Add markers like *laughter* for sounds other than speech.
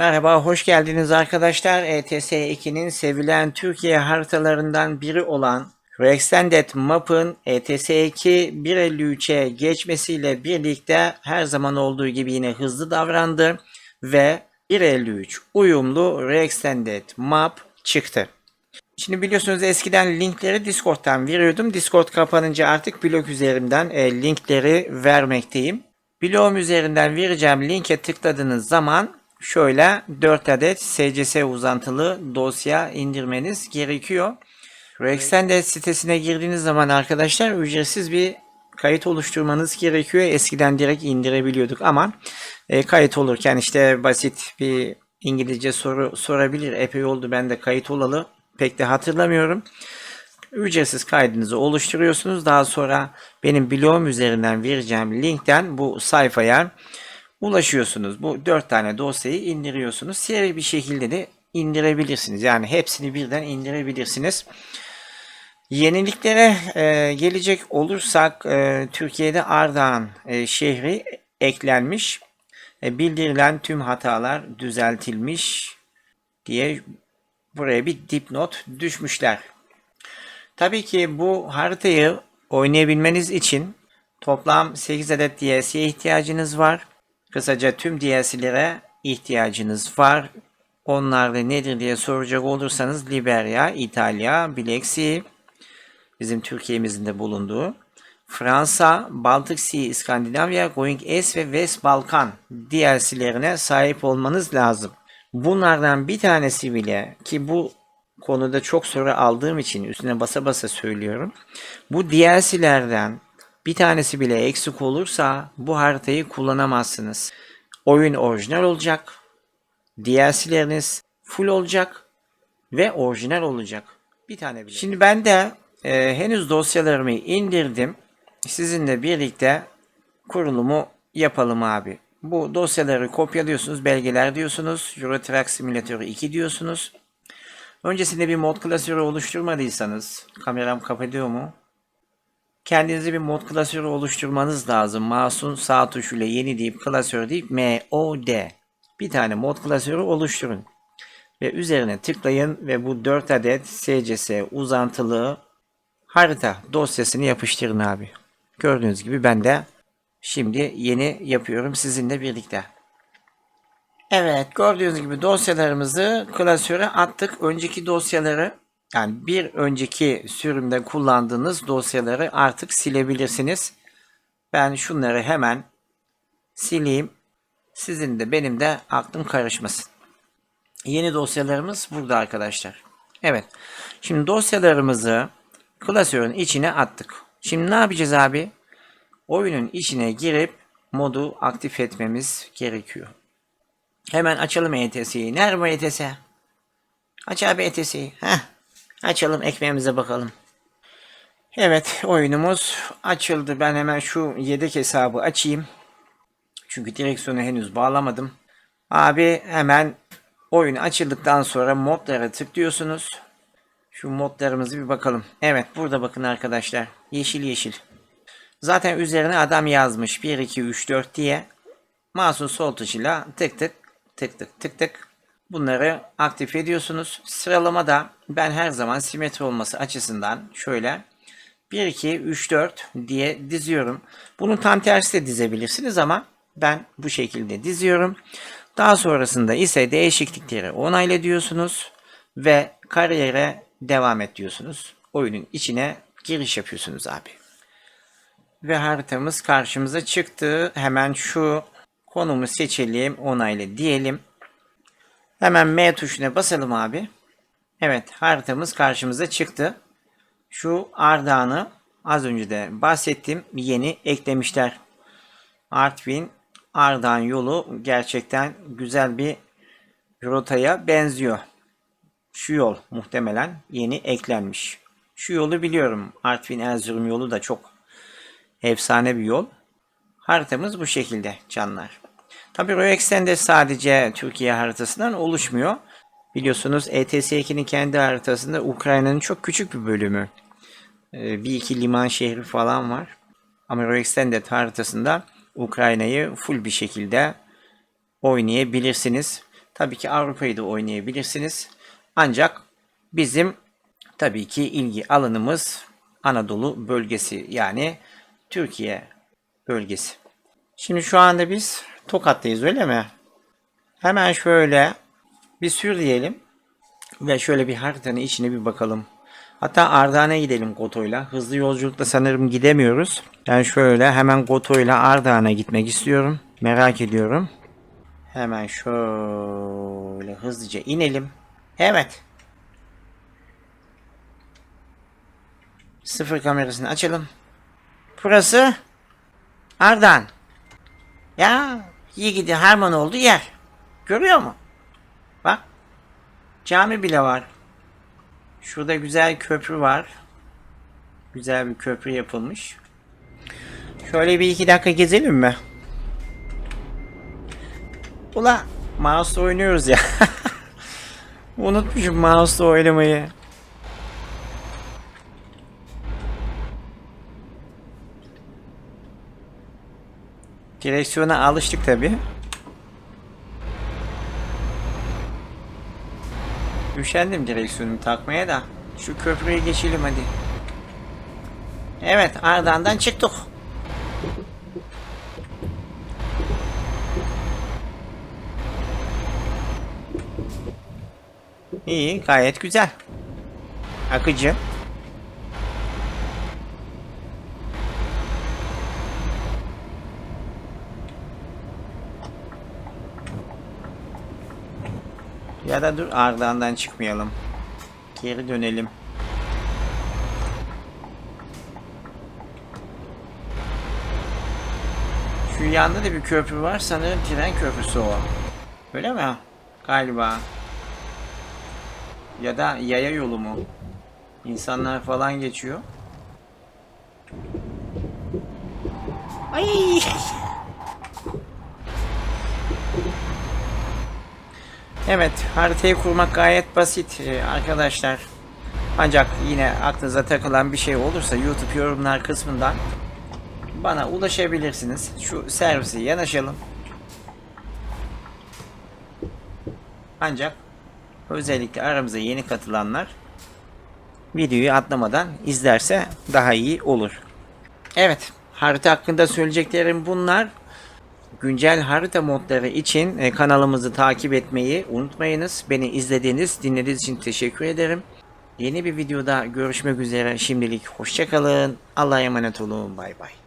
Merhaba, hoş geldiniz arkadaşlar. E ETS2'nin sevilen Türkiye haritalarından biri olan Extended Map'ın E ETS2 1.53'e geçmesiyle birlikte her zaman olduğu gibi yine hızlı davrandı ve 1.53 uyumlu Extended Map çıktı. Şimdi biliyorsunuz eskiden linkleri Discord'dan veriyordum. Discord kapanınca artık blog üzerinden e, linkleri vermekteyim. Blogum üzerinden vereceğim linke tıkladığınız zaman şöyle 4 adet SCS uzantılı dosya indirmeniz gerekiyor. Rextended sitesine girdiğiniz zaman arkadaşlar ücretsiz bir kayıt oluşturmanız gerekiyor. Eskiden direkt indirebiliyorduk ama e, kayıt olurken işte basit bir İngilizce soru sorabilir. Epey oldu ben de kayıt olalı. Pek de hatırlamıyorum. Ücretsiz kaydınızı oluşturuyorsunuz. Daha sonra benim blogum üzerinden vereceğim linkten bu sayfaya ulaşıyorsunuz. Bu dört tane dosyayı indiriyorsunuz. Seri bir şekilde de indirebilirsiniz. Yani hepsini birden indirebilirsiniz. Yeniliklere e, gelecek olursak e, Türkiye'de Ardahan e, şehri eklenmiş. E, bildirilen tüm hatalar düzeltilmiş diye buraya bir dipnot düşmüşler. Tabii ki bu haritayı oynayabilmeniz için toplam 8 adet DLC'ye ihtiyacınız var. Kısaca tüm DLC'lere ihtiyacınız var. Onlar da nedir diye soracak olursanız Liberya, İtalya, Black bizim Türkiye'mizin de bulunduğu, Fransa, Baltık Sea, İskandinavya, Going S ve West Balkan DLC'lerine sahip olmanız lazım. Bunlardan bir tanesi bile ki bu konuda çok soru aldığım için üstüne basa basa söylüyorum. Bu DLC'lerden bir tanesi bile eksik olursa bu haritayı kullanamazsınız. Oyun orijinal olacak. DLC'leriniz full olacak ve orijinal olacak. Bir tane bile. Şimdi ben de e, henüz dosyalarımı indirdim. Sizinle birlikte kurulumu yapalım abi. Bu dosyaları kopyalıyorsunuz, belgeler diyorsunuz, Euro Truck Simulator 2 diyorsunuz. Öncesinde bir mod klasörü oluşturmadıysanız, kameram kapatıyor mu? Kendinize bir mod klasörü oluşturmanız lazım. Mouse'un sağ tuşuyla yeni deyip klasör deyip MOD. Bir tane mod klasörü oluşturun. Ve üzerine tıklayın ve bu 4 adet SCS uzantılı harita dosyasını yapıştırın abi. Gördüğünüz gibi ben de şimdi yeni yapıyorum sizinle birlikte. Evet gördüğünüz gibi dosyalarımızı klasöre attık. Önceki dosyaları yani bir önceki sürümde kullandığınız dosyaları artık silebilirsiniz. Ben şunları hemen sileyim. Sizin de benim de aklım karışmasın. Yeni dosyalarımız burada arkadaşlar. Evet. Şimdi dosyalarımızı klasörün içine attık. Şimdi ne yapacağız abi? Oyunun içine girip modu aktif etmemiz gerekiyor. Hemen açalım ETS'yi. Nerede bu ETS? Aç abi ETS'yi. Heh. Açalım ekmeğimize bakalım. Evet oyunumuz açıldı. Ben hemen şu yedek hesabı açayım. Çünkü direksiyonu henüz bağlamadım. Abi hemen oyun açıldıktan sonra modlara tıklıyorsunuz. Şu modlarımızı bir bakalım. Evet burada bakın arkadaşlar. Yeşil yeşil. Zaten üzerine adam yazmış. 1, 2, 3, 4 diye. Mouse'un sol tuşuyla tık tık tık tık tık tık bunları aktif ediyorsunuz. Sıralamada ben her zaman simetri olması açısından şöyle 1, 2, 3, 4 diye diziyorum. Bunun tam tersi de dizebilirsiniz ama ben bu şekilde diziyorum. Daha sonrasında ise değişiklikleri onayla diyorsunuz ve kariyere devam et diyorsunuz. Oyunun içine giriş yapıyorsunuz abi. Ve haritamız karşımıza çıktı. Hemen şu konumu seçelim, onayla diyelim. Hemen M tuşuna basalım abi. Evet haritamız karşımıza çıktı. Şu Ardahan'ı az önce de bahsettim. Yeni eklemişler. Artvin Ardahan yolu gerçekten güzel bir rotaya benziyor. Şu yol muhtemelen yeni eklenmiş. Şu yolu biliyorum. Artvin Erzurum yolu da çok efsane bir yol. Haritamız bu şekilde canlar. Tabii Roexen de sadece Türkiye haritasından oluşmuyor. Biliyorsunuz ETS2'nin kendi haritasında Ukrayna'nın çok küçük bir bölümü. Ee, bir iki liman şehri falan var. Ama Roextended haritasında Ukrayna'yı full bir şekilde oynayabilirsiniz. Tabii ki Avrupa'yı da oynayabilirsiniz. Ancak bizim tabii ki ilgi alanımız Anadolu bölgesi yani Türkiye bölgesi. Şimdi şu anda biz Tokat'tayız öyle mi? Hemen şöyle bir sürleyelim ve şöyle bir haritanın içine bir bakalım. Hatta Ardahan'a gidelim Goto'yla. Hızlı yolculukla sanırım gidemiyoruz. Ben şöyle hemen Goto'yla Ardahan'a gitmek istiyorum. Merak ediyorum. Hemen şöyle hızlıca inelim. Evet. Sıfır kamerasını açalım. Burası Ardahan. Ya iyi gidi harman oldu yer. Görüyor mu? Bak. Cami bile var. Şurada güzel köprü var. Güzel bir köprü yapılmış. Şöyle bir iki dakika gezelim mi? Ula mouse'la oynuyoruz ya. *laughs* Unutmuşum mouse'la oynamayı. Direksiyona alıştık tabi. Üşendim direksiyonumu takmaya da. Şu köprüye geçelim hadi. Evet Ardahan'dan çıktık. İyi gayet güzel. Akıcı. Ya da dur Ardahan'dan çıkmayalım. Geri dönelim. Şu yanda da bir köprü var sanırım tren köprüsü o. Öyle mi? Galiba. Ya da yaya yolu mu? İnsanlar falan geçiyor. Ay! *laughs* Evet, haritayı kurmak gayet basit ee, arkadaşlar. Ancak yine aklınıza takılan bir şey olursa YouTube yorumlar kısmından bana ulaşabilirsiniz. Şu servise yanaşalım. Ancak özellikle aramıza yeni katılanlar videoyu atlamadan izlerse daha iyi olur. Evet, harita hakkında söyleyeceklerim bunlar. Güncel harita modları için e, kanalımızı takip etmeyi unutmayınız. Beni izlediğiniz, dinlediğiniz için teşekkür ederim. Yeni bir videoda görüşmek üzere. Şimdilik hoşçakalın. Allah'a emanet olun. Bay bay.